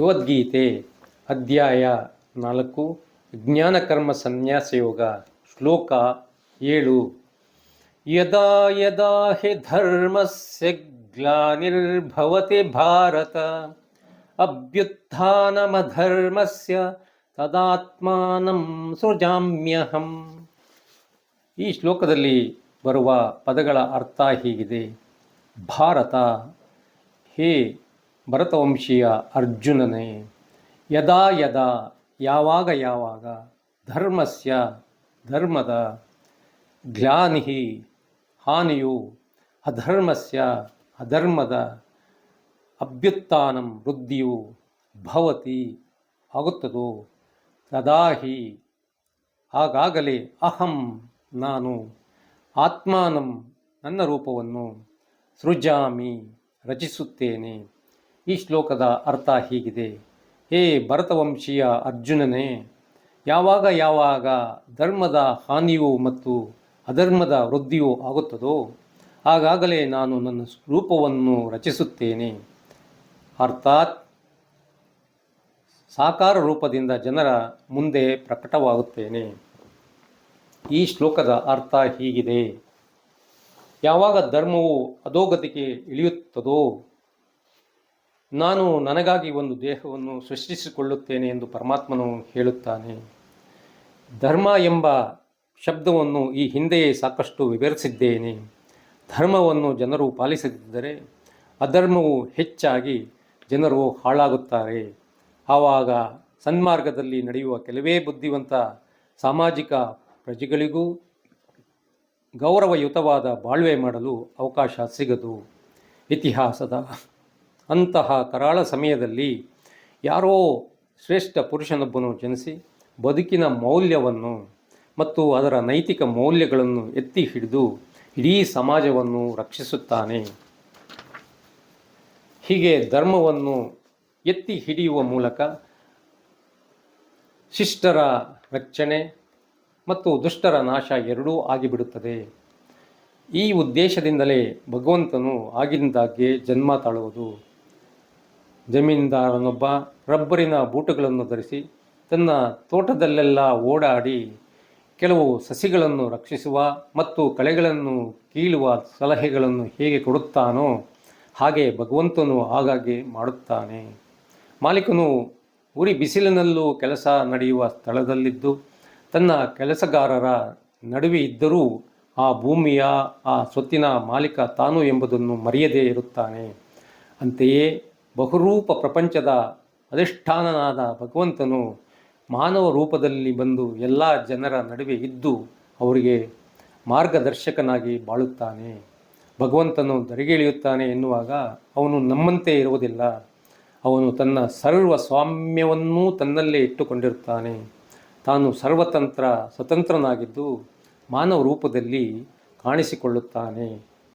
ಭಗವದ್ಗೀತೆ ಅಧ್ಯಾಯ ನಾಲ್ಕು, ಜ್ಞಾನಕರ್ಮ ಸನ್ಯಾಸ ಯೋಗ ಶ್ಲೋಕ ಏಳು. ಯದಾ ಯದಾ ಹಿ ಧರ್ಮಸ್ಯ ಗ್ಲಾನಿರ್ಭವತಿ ಭಾರತ ಅಭ್ಯುತ್ಥಾನಮಧರ್ಮಸ್ಯ ತದಾತ್ಮಾನಂ ಸೃಜಾಮ್ಯಹಂ. ಈ ಶ್ಲೋಕದಲ್ಲಿ ಬರುವ ಪದಗಳ ಅರ್ಥ ಹೀಗಿದೆ. ಭಾರತ ಹೇ ಭರತವಂಶೀಯ ಅರ್ಜುನನೇ, ಯದಾ ಯದಾ, ಯಾವಾಗ ಯಾವಾಗ, ಧರ್ಮಸ್ಯ, ಧರ್ಮದ ಗ್ಲಾನಿಹಿ ಹಾನಿಯು, ಅಧರ್ಮಸ್ಯ, ಅಧರ್ಮದ, ಅಭ್ಯುತ್ಥಾನಂ ವೃದ್ಧಿಯು ಭವತಿ ಆಗುತ್ತದೋ? ತದಾಹಿ ಆಗಾಗಲೇ ಅಹಂ ನಾನು, ಆತ್ಮಾನಂ ನನ್ನ ರೂಪವನ್ನು ಸೃಜಾಮಿ ರಚಿಸುತ್ತೇನೆ. ಈ ಶ್ಲೋಕದ ಅರ್ಥ ಹೀಗಿದೆ. ಹೇ ಭರತವಂಶೀಯ ಅರ್ಜುನನೇ, ಯಾವಾಗ ಯಾವಾಗ ಧರ್ಮದ ಹಾನಿಯು ಮತ್ತು ಅಧರ್ಮದ ವೃದ್ಧಿಯೂ ಆಗುತ್ತದೋ, ಆಗಾಗಲೇ ನಾನು ನನ್ನ ರೂಪವನ್ನು ರಚಿಸುತ್ತೇನೆ. ಅರ್ಥಾತ್ ಸಾಕಾರ ರೂಪದಿಂದ ಜನರ ಮುಂದೆ ಪ್ರಕಟವಾಗುತ್ತೇನೆ. ಈ ಶ್ಲೋಕದ ಅರ್ಥ ಹೀಗಿದೆ. ಯಾವಾಗ ಧರ್ಮವು ಅಧೋಗತಿಗೆ ಇಳಿಯುತ್ತದೋ ನಾನು ನನಗಾಗಿ ಒಂದು ದೇಹವನ್ನು ಸೃಷ್ಟಿಸಿಕೊಳ್ಳುತ್ತೇನೆ ಎಂದು ಪರಮಾತ್ಮನು ಹೇಳುತ್ತಾನೆ. ಧರ್ಮ ಎಂಬ ಶಬ್ದವನ್ನು ಈ ಹಿಂದೆಯೇ ಸಾಕಷ್ಟು ವಿವರಿಸಿದ್ದೇನೆ. ಧರ್ಮವನ್ನು ಜನರು ಪಾಲಿಸದಿದ್ದರೆ ಅಧರ್ಮವು ಹೆಚ್ಚಾಗಿ ಜನರು ಹಾಳಾಗುತ್ತಾರೆ. ಆವಾಗ ಸನ್ಮಾರ್ಗದಲ್ಲಿ ನಡೆಯುವ ಕೆಲವೇ ಬುದ್ಧಿವಂತ ಸಾಮಾಜಿಕ ಪ್ರಜೆಗಳಿಗೂ ಗೌರವಯುತವಾದ ಬಾಳ್ವೆ ಮಾಡಲು ಅವಕಾಶ ಸಿಗದು. ಇತಿಹಾಸದ ಅಂತಹ ಕರಾಳ ಸಮಯದಲ್ಲಿ ಯಾರೋ ಶ್ರೇಷ್ಠ ಪುರುಷನೊಬ್ಬನು ಜನಿಸಿ ಬದುಕಿನ ಮೌಲ್ಯವನ್ನು ಮತ್ತು ಅದರ ನೈತಿಕ ಮೌಲ್ಯಗಳನ್ನು ಎತ್ತಿ ಹಿಡಿದು ಇಡೀ ಸಮಾಜವನ್ನು ರಕ್ಷಿಸುತ್ತಾನೆ. ಹೀಗೆ ಧರ್ಮವನ್ನು ಎತ್ತಿ ಹಿಡಿಯುವ ಮೂಲಕ ಶಿಷ್ಟರ ರಕ್ಷಣೆ ಮತ್ತು ದುಷ್ಟರ ನಾಶ ಎರಡೂ ಆಗಿಬಿಡುತ್ತದೆ. ಈ ಉದ್ದೇಶದಿಂದಲೇ ಭಗವಂತನು ಆಗಿಂದಾಗ್ಗೆ ಜನ್ಮ ತಾಳುವುದು. ಜಮೀನ್ದಾರನೊಬ್ಬ ರಬ್ಬರಿನ ಬೂಟುಗಳನ್ನು ಧರಿಸಿ ತನ್ನ ತೋಟದಲ್ಲೆಲ್ಲ ಓಡಾಡಿ ಕೆಲವು ಸಸಿಗಳನ್ನು ರಕ್ಷಿಸುವ ಮತ್ತು ಕಳೆಗಳನ್ನು ಕೀಳುವ ಸಲಹೆಗಳನ್ನು ಹೇಗೆ ಕೊಡುತ್ತಾನೋ ಹಾಗೆ ಭಗವಂತನು ಆಗಾಗ್ಗೆ ಮಾಡುತ್ತಾನೆ. ಮಾಲೀಕನು ಉರಿ ಬಿಸಿಲಿನಲ್ಲೂ ಕೆಲಸ ನಡೆಯುವ ಸ್ಥಳದಲ್ಲಿದ್ದು ತನ್ನ ಕೆಲಸಗಾರರ ನಡುವೆ ಇದ್ದರೂ ಆ ಭೂಮಿಯ, ಆ ಸ್ವತ್ತಿನ ಮಾಲೀಕ ತಾನು ಎಂಬುದನ್ನು ಮರೆಯದೇ ಇರುತ್ತಾನೆ. ಅಂತೆಯೇ ಬಹುರೂಪ ಪ್ರಪಂಚದ ಅಧಿಷ್ಠಾನನಾದ ಭಗವಂತನು ಮಾನವ ರೂಪದಲ್ಲಿ ಬಂದು ಎಲ್ಲ ಜನರ ನಡುವೆ ಇದ್ದು ಅವರಿಗೆ ಮಾರ್ಗದರ್ಶಕನಾಗಿ ಬಾಳುತ್ತಾನೆ. ಭಗವಂತನು ಧರೆಗಿಳಿಯುತ್ತಾನೆ ಎನ್ನುವಾಗ ಅವನು ನಮ್ಮಂತೆ ಇರುವುದಿಲ್ಲ. ಅವನು ತನ್ನ ಸರ್ವ ಸ್ವಾಮ್ಯವನ್ನೂ ತನ್ನಲ್ಲೇ ಇಟ್ಟುಕೊಂಡಿರುತ್ತಾನೆ. ತಾನು ಸರ್ವತಂತ್ರ, ಸ್ವತಂತ್ರನಾಗಿದ್ದು ಮಾನವ ರೂಪದಲ್ಲಿ ಕಾಣಿಸಿಕೊಳ್ಳುತ್ತಾನೆ.